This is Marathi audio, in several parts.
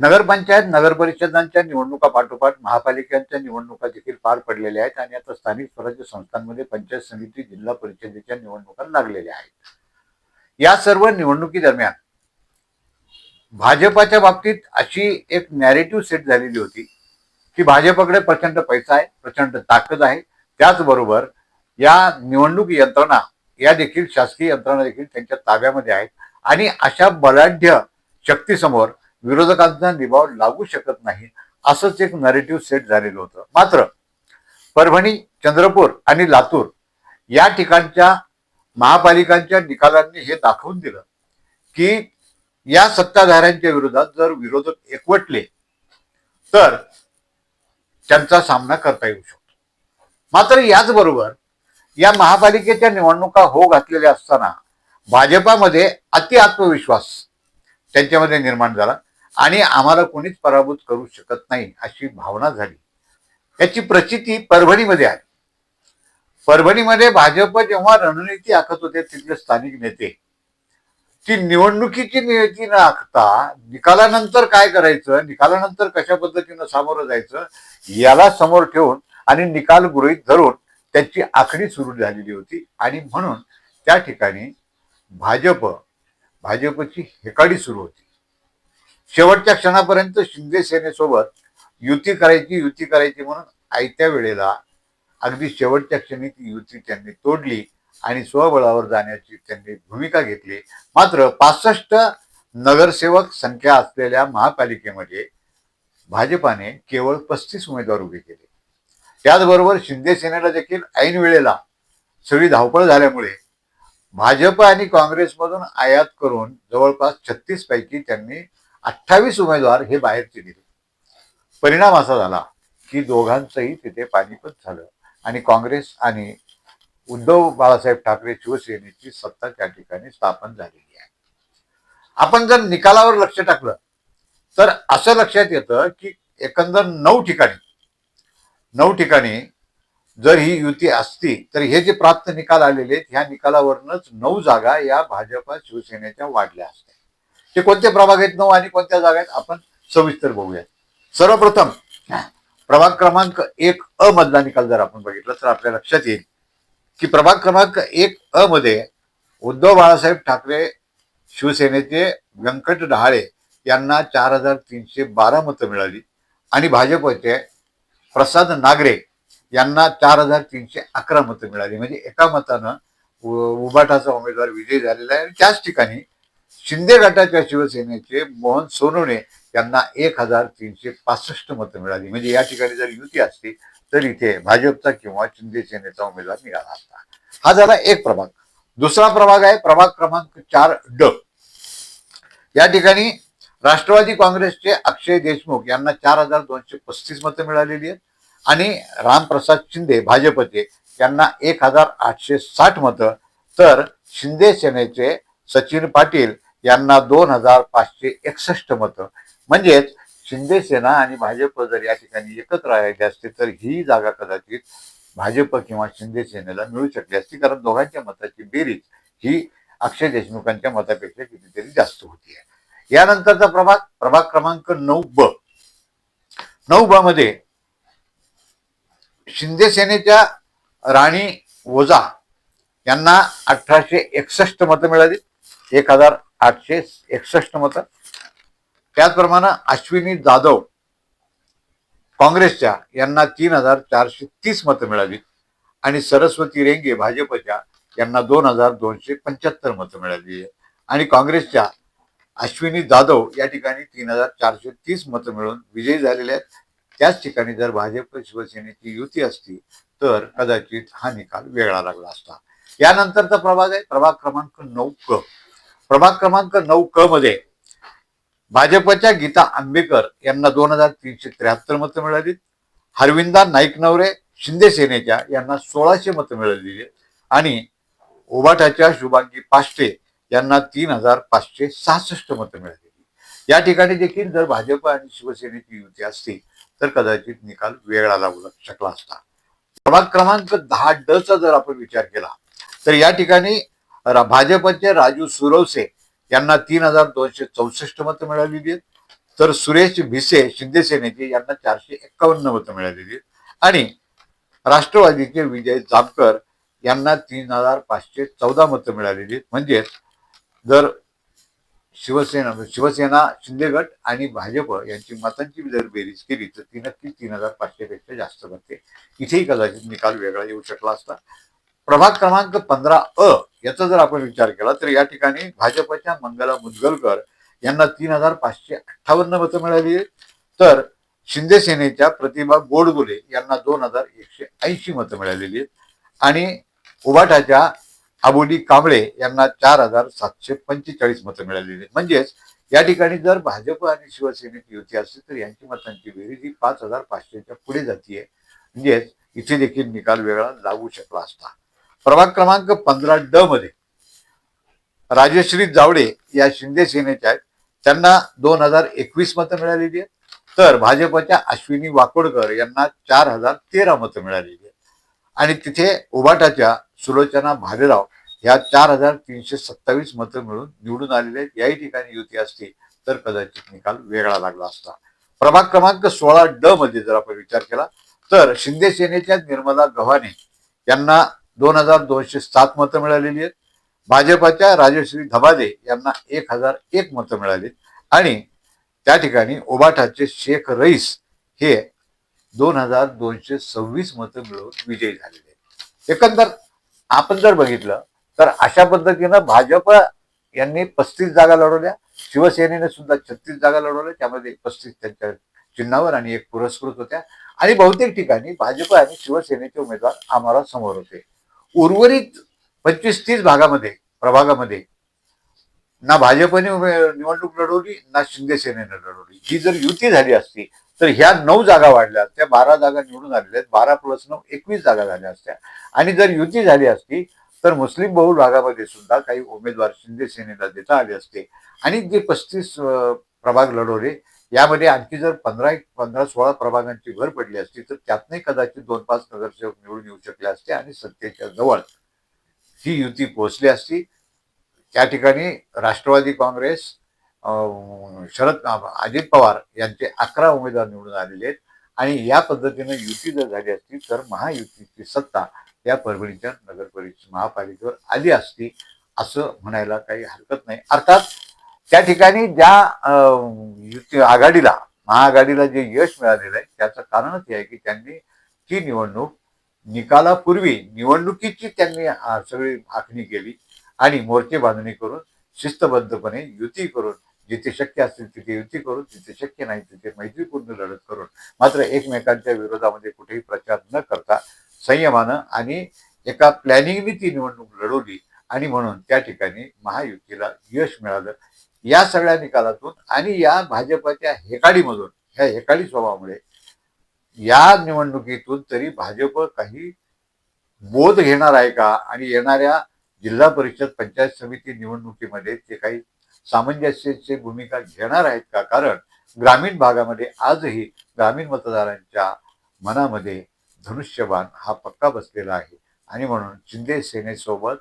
नगरपंचायत नगर परिषदांच्या निवडणुका पाठोपाठ महापालिकांच्या निवडणुका देखील पार पडलेल्या आहेत आणि आता स्थानिक स्वराज्य संस्थांमध्ये पंचायत समिती जिल्हा परिषदेच्या निवडणुका लागलेल्या आहेत. या सर्व निवडणुकीदरम्यान भाजपाच्या बाबतीत अशी एक नॅरेटिव्ह सेट झालेली होती की भाजपकडे प्रचंड पैसा आहे प्रचंड ताकद आहे. त्याचबरोबर या निवडणूक यंत्रणा या देखील शासकीय यंत्रणा देखील त्यांच्या ताब्यामध्ये आहेत. आणि अशा बलाढ्य शक्तीसमोर विरोधकांचा निभाव लागू शकत नाही असंच एक नरेटिव्ह सेट झालेलं होतं. मात्र परभणी चंद्रपूर आणि लातूर या ठिकाणच्या महापालिकांच्या निकालांनी हे दाखवून दिलं की या सत्ताधाऱ्यांच्या विरोधात जर विरोधक एकवटले तर त्यांचा सामना करता येऊ शकतो. मात्र याचबरोबर या महापालिकेच्या निवडणुका हो घातलेल्या असताना भाजपामध्ये अति आत्मविश्वास त्यांच्यामध्ये निर्माण झाला. आणि आम्हाला कोणीच पराभूत करू शकत नाही अशी भावना झाली. याची प्रचिती परभणीमध्ये आहे परभणीमध्ये भाजप जेव्हा रणनीती आखत होते तिथले स्थानिक नेते ती निवडणुकीची नियती न आखता निकालानंतर काय करायचं निकालानंतर कशा पद्धतीनं सामोरं जायचं याला समोर ठेवून आणि निकाल गृहीत धरून त्यांची आखणी सुरू झालेली होती. आणि म्हणून त्या ठिकाणी भाजप भाजपची हेकाडी सुरू होती. शेवटच्या क्षणापर्यंत शिंदे सेनेसोबत युती करायची युती करायची म्हणून आयत्या वेळेला अगदी शेवटच्या क्षणी ती युती त्यांनी तोडली आणि स्वबळावर जाण्याची त्यांनी भूमिका घेतली. मात्र पासष्ट नगरसेवक संख्या असलेल्या महापालिकेमध्ये भाजपाने केवळ पस्तीस उमेदवार उभे केले. त्याचबरोबर शिंदे सेनेला देखील ऐन वेळेला सगळी धावपळ झाल्यामुळे भाजप आणि काँग्रेसमधून आयात करून जवळपास छत्तीस पैकी त्यांनी अठ्ठावीस उमेदवार हे बाहेरचे दिले परिणाम असा झाला की दोघांचंही तिथे पानिपत झालं आणि काँग्रेस आणि उद्धव बाळासाहेब ठाकरे शिवसेनेची सत्ता त्या ठिकाणी स्थापन झालेली आहे. आपण जर निकालावर लक्ष टाकलं तर असं लक्षात येतं की एकंदर नऊ ठिकाणी नऊ ठिकाणी जर ही युती असती तर हे जे प्राप्त निकाल आलेले आहेत ह्या निकालावरूनच नऊ जागा या भाजपा शिवसेनेच्या वाढल्या असत्या. ते कोणते प्रभाग आहेत नऊ आणि कोणत्या जागा आहेत आपण सविस्तर बघूया. सर्वप्रथम प्रभाग क्रमांक एक अ मधला निकाल जर आपण बघितला तर आपल्या लक्षात येईल की प्रभाग क्रमांक एक अ मध्ये उद्धव बाळासाहेब ठाकरे शिवसेनेचे व्यंकट डहाळे यांना चार हजार तीनशे बारा मतं मिळाली आणि भाजपचे प्रसाद नागरे यांना चार हजार तीनशे अकरा मतं मिळाली. म्हणजे एका मतानं उभाटाचा उबाटाचा उमेदवार विजयी झालेला आहे आणि त्याच ठिकाणी शिंदे गटाच्या शिवसेनेचे मोहन सोनवणे यांना एक हजार तीनशे पासष्ट मतं मिळाली. म्हणजे या ठिकाणी जर युती असती तर इथे भाजपचा किंवा शिंदे सेनेचा उमेदवार निघाला असता. हा झाला एक प्रभाग. दुसरा प्रभाग आहे प्रभाग क्रमांक चार ड. या ठिकाणी राष्ट्रवादी काँग्रेसचे अक्षय देशमुख यांना चार हजार दोनशे पस्तीस मतं मिळालेली आहेत. आणि रामप्रसाद शिंदे भाजपचे यांना एक हजार आठशे साठ मतं. तर शिंदे सेनेचे सचिन पाटील यांना दोन हजार पाचशे एकसष्ट मतं. म्हणजेच शिंदे सेना आणि भाजप जर या ठिकाणी एकत्र राहिले असते तर ही जागा कदाचित भाजप किंवा शिंदे सेनेला मिळू शकली असती. कारण दोघांच्या मताची बेरीज ही अक्षय देशमुखांच्या मतापेक्षा कितीतरी जास्त होती. आहे यानंतरचा प्रभाग प्रभाग क्रमांक नऊ ब. नऊ ब मध्ये शिंदे सेनेच्या राणी ओझा यांना अठराशे एकसष्ट मतं मिळाली. एक हजार आठशे एकसष्ट मतं. त्याचप्रमाणे अश्विनी जाधव काँग्रेसच्या यांना तीन हजार चारशे तीस मतं मिळाली. आणि सरस्वती रेंगे भाजपच्या यांना दोन हजार दोनशे पंच्याहत्तर मतं मिळाली. आणि काँग्रेसच्या अश्विनी जाधव या ठिकाणी तीन हजार चारशे तीस मतं मिळून विजयी झालेले आहेत. त्याच ठिकाणी जर भाजप शिवसेनेची युती असती तर कदाचित हा निकाल वेगळा लागला असता. यानंतरचा प्रभाग आहे. प्रभाग क्रमांक नऊ क. प्रभाग क्रमांक नऊ क मध्ये भाजपच्या गीता आंबेकर यांना दोन हजार तीनशे त्र्याहत्तर मतं मिळाली हरविंदा नाईक नवरे शिंदे सेनेच्या यांना सोळाशे मतं मिळालेली आहेत. आणि ओबाटाच्या शुभांगी पाष्टे यांना तीन हजार पाचशे सहासष्ट मतं मिळालेली या ठिकाणी देखील जर भाजप आणि शिवसेनेची युती असती तर कदाचित निकाल वेगळा लागू शकला असता. प्रभाग क्रमांक दहा ड चा जर आपण विचार केला तर या ठिकाणी भाजपचे राजू सुरवसे यांना तीन हजार दोनशे चौसष्ट मतं मिळालेली आहेत तर सुरेश भिसे शिंदे सेनेचे यांना चारशे एक्कावन्न मतं मिळालेली आहेत. आणि राष्ट्रवादीचे विजय जामकर यांना तीन हजार पाचशे चौदा मतं मिळालेली आहेत. म्हणजेच जर शिवसेना शिवसेना शिंदे गट आणि भाजप यांची मतांची जर बेरीज केली तर ती नक्की तीन हजार पाचशेपेक्षा जास्त बनते इथेही कदाचित निकाल वेगळा येऊ शकला असता प्रभाग क्रमांक पंधरा अ याचा जर आपण विचार केला तर या ठिकाणी भाजपच्या मंगला मुदगलकर यांना तीन हजार पाचशे अठ्ठावन्न मतं मिळाली. तर शिंदे सेनेच्या प्रतिभा गोडगुले यांना दोन हजार एकशे ऐंशी मतं मिळालेली आहेत. आणि उबाटाच्या आबोली कांबळे यांना चार हजार सातशे पंचेचाळीस मतं मिळालेली आहेत. म्हणजेच या ठिकाणी जर भाजप आणि शिवसेनेची युती असेल तर यांची मतांची बेरीज ही पाच हजार पाचशेच्या पुढे जातीये. म्हणजेच इथे देखील निकाल वेगळा लागू शकला असता. प्रभाग क्रमांक पंधरा ड मध्ये राजश्री जावडे या शिंदे सेनेच्या आहेत त्यांना दोन हजार एकवीस मतं मिळालेली आहेत. तर भाजपच्या अश्विनी वाकोडकर यांना चार हजार तेरा मतं मिळालेली आहेत. आणि तिथे उबाटाच्या सुलोचना भालेराव ह्या चार हजार तीनशे सत्तावीस मतं मिळून निवडून आलेले आहेत. याही ठिकाणी युती असती तर कदाचित निकाल वेगळा लागला असता. प्रभाग क्रमांक सोळा ड मध्ये जर आपण विचार केला तर शिंदे सेनेच्या निर्मला गव्हाणे यांना दोन हजार दोनशे सात मतं मिळालेली आहेत. भाजपाच्या राजश्री धबादे यांना एक हजार एक मतं मिळाली आणि त्या ठिकाणी ओबाठाचे शेख रईस हे दोन हजार दोनशे सव्वीस मतं मिळवून विजयी झालेले आहेत. एकंदर आपण जर बघितलं तर अशा पद्धतीनं भाजप यांनी पस्तीस जागा लढवल्या. शिवसेनेने सुद्धा छत्तीस जागा लढवल्या. त्यामध्ये पस्तीस त्यांच्या चिन्हावर आणि एक पुरस्कृत होत्या. आणि बहुतेक ठिकाणी भाजप आणि शिवसेनेचे उमेदवार आम्हाला समोर होते. उर्वरित पंचवीस तीस भागामध्ये प्रभागामध्ये ना भाजपने निवडणूक लढवली ना शिंदेसेनेनं लढवली. ही जर युती झाली असती तर ह्या नऊ जागा वाढल्या त्या बारा जागा निवडून आलेल्या आहेत बारा प्लस नऊ एकवीस जागा झाल्या असत्या. आणि जर युती झाली असती तर मुस्लिम बहुल भागामध्ये सुद्धा काही उमेदवार शिंदे सेनेला देता आले असते. आणि जे पस्तीस प्रभाग लढवले यामध्ये आणखी जर पंधरा एक पंधरा सोळा प्रभागांची भर पडली असती तर त्यातनंही कदाचित दोन पाच नगरसेवक निवडून येऊ शकले असते आणि सत्तेच्या जवळ ही युती पोहोचली असती. त्या ठिकाणी राष्ट्रवादी काँग्रेस शरद अजित पवार यांचे अकरा उमेदवार निवडून आलेले आहेत. आणि या पद्धतीनं युती जर झाली असती तर महायुतीची सत्ता या परभणीच्या नगर परिषद महापालिकेवर आली असती असं म्हणायला काही हरकत नाही. अर्थात त्या ठिकाणी ज्या युती आघाडीला महाआघाडीला जे यश मिळालेलं आहे त्याचं कारणच हे आहे की त्यांनी ती निवडणूक निकालापूर्वी निवडणुकीची त्यांनी सगळी आखणी केली आणि मोर्चे बांधणी करून शिस्तबद्धपणे युती करून जिथे शक्य असतील तिथे युती करून जिथे शक्य नाही तिथे मैत्रीपूर्ण लढत करून मात्र एकमेकांच्या विरोधामध्ये कुठेही प्रचार न करता संयमानं आणि एका प्लॅनिंगने ती निवडणूक लढवली आणि म्हणून त्या ठिकाणी महायुतीला यश मिळालं. या सगळ्या निकालातून आणि या भाजपच्या हेकाडीमधून ह्या हेकाडी स्वभावामुळे या निवडणुकीतून तरी भाजप काही बोध घेणार आहे का? आणि येणाऱ्या जिल्हा परिषद पंचायत समिती निवडणुकीमध्ये ते काही सामंजस्याची भूमिका घेणार आहेत का? कारण ग्रामीण भागामध्ये आजही ग्रामीण मतदारांच्या मनामध्ये धनुष्यबाण हा पक्का बसलेला आहे. आणि म्हणून शिंदे सेनेसोबत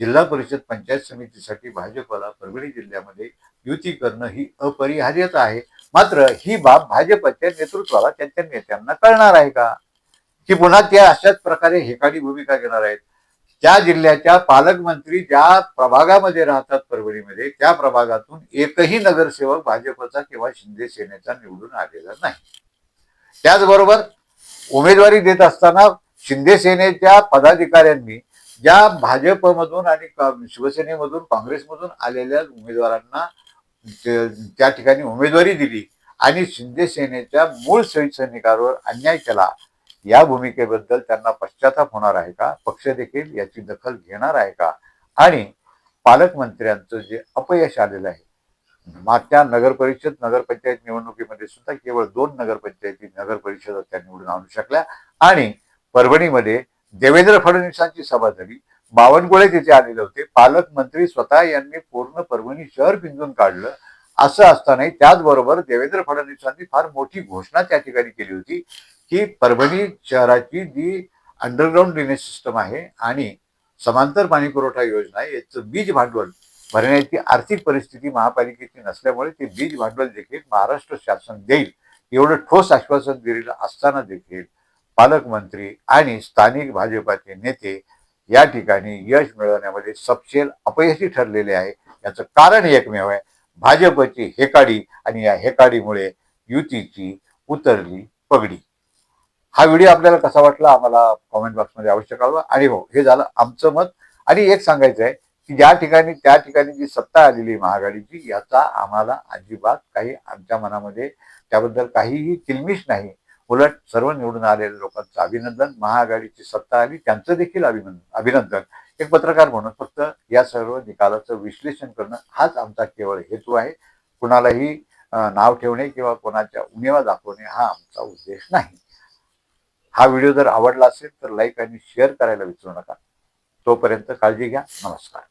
जिल्हा परिषद पंचायत समितीसाठी भाजपला परभणी जिल्ह्यामध्ये युती करणं ही अपरिहार्यच आहे. मात्र ही बाब भाजपच्या नेतृत्वाला त्यांच्या नेत्यांना कळणार आहे का? की पुन्हा त्या अशाच प्रकारे हेकाडी भूमिका घेणार आहेत. त्या जिल्ह्याच्या पालकमंत्री ज्या प्रभागामध्ये राहतात परभणीमध्ये त्या प्रभागातून एकही नगरसेवक भाजपचा किंवा शिंदे सेनेचा निवडून आलेला नाही. त्याचबरोबर उमेदवारी देत असताना शिंदे सेनेच्या पदाधिकाऱ्यांनी ज्या भाजपमधून आणि का- शिवसेनेमधून काँग्रेसमधून आलेल्या उमेदवारांना त्या ठिकाणी उमेदवारी दिली आणि शिंदे सेनेच्या मूळ सैनिकांवर अन्याय केला. या भूमिकेबद्दल त्यांना पश्चाताप होणार आहे का? पक्ष देखील याची दखल घेणार आहे का? आणि पालकमंत्र्यांचं जे अपयश आलेलं आहे मागच्या नगर परिषद नगरपंचायत निवडणुकीमध्ये सुद्धा केवळ दोन नगरपंचायती नगरपरिषद त्या निवडून आणू शकल्या आणि परभणीमध्ये देवेंद्र फडणवीसांची सभा झाली. बावनकुळे तिथे आलेले होते. पालकमंत्री स्वतः यांनी पूर्ण परभणी शहर पिंजून काढलं. असं असतानाही त्याचबरोबर देवेंद्र फडणवीसांनी फार मोठी घोषणा त्या ठिकाणी केली होती की परभणी शहराची जी अंडरग्राऊंड ड्रेनेज सिस्टम आहे आणि समांतर पाणी पुरवठा योजना आहे याचं बीज भांडवल भरण्याची आर्थिक परिस्थिती महापालिकेची नसल्यामुळे ते बीज भांडवल देखील महाराष्ट्र शासन देईल. एवढं ठोस आश्वासन दिलेलं असताना देखील पालकमंत्री आणि स्थानिक भाजपाचे नेते या ठिकाणी यश मिळवण्यामध्ये सपशेल अपयशी ठरलेले आहे. याचं कारण एकमेव आहे. भाजपची हेकाडी आणि या हेकाडीमुळे युतीची उतरली पगडी. हा व्हिडिओ आपल्याला कसा वाटला आम्हाला कॉमेंट बॉक्समध्ये अवश्य कळवा. आणि हो हे झालं आमचं मत. आणि एक सांगायचं आहे की ज्या ठिकाणी त्या ठिकाणी जी सत्ता आलेली आहे महाआघाडीची याचा आम्हाला अजिबात काही आमच्या मनामध्ये त्याबद्दल काहीही किलमिश नाही. उलट सर्व निवडून आलेल्या लोकांचं अभिनंदन. महाआघाडीची सत्ता आली त्यांचं देखील अभिनंदन अभिनंदन. एक पत्रकार म्हणून फक्त या सर्व निकालाचं विश्लेषण करणं हाच आमचा केवळ हेतू आहे. कुणालाही नाव ठेवणे किंवा कोणाच्या उणेवा दाखवणे हा आमचा उद्देश नाही. हा व्हिडिओ जर आवडला असेल तर लाईक आणि शेअर करायला विसरू नका. तोपर्यंत काळजी घ्या. नमस्कार.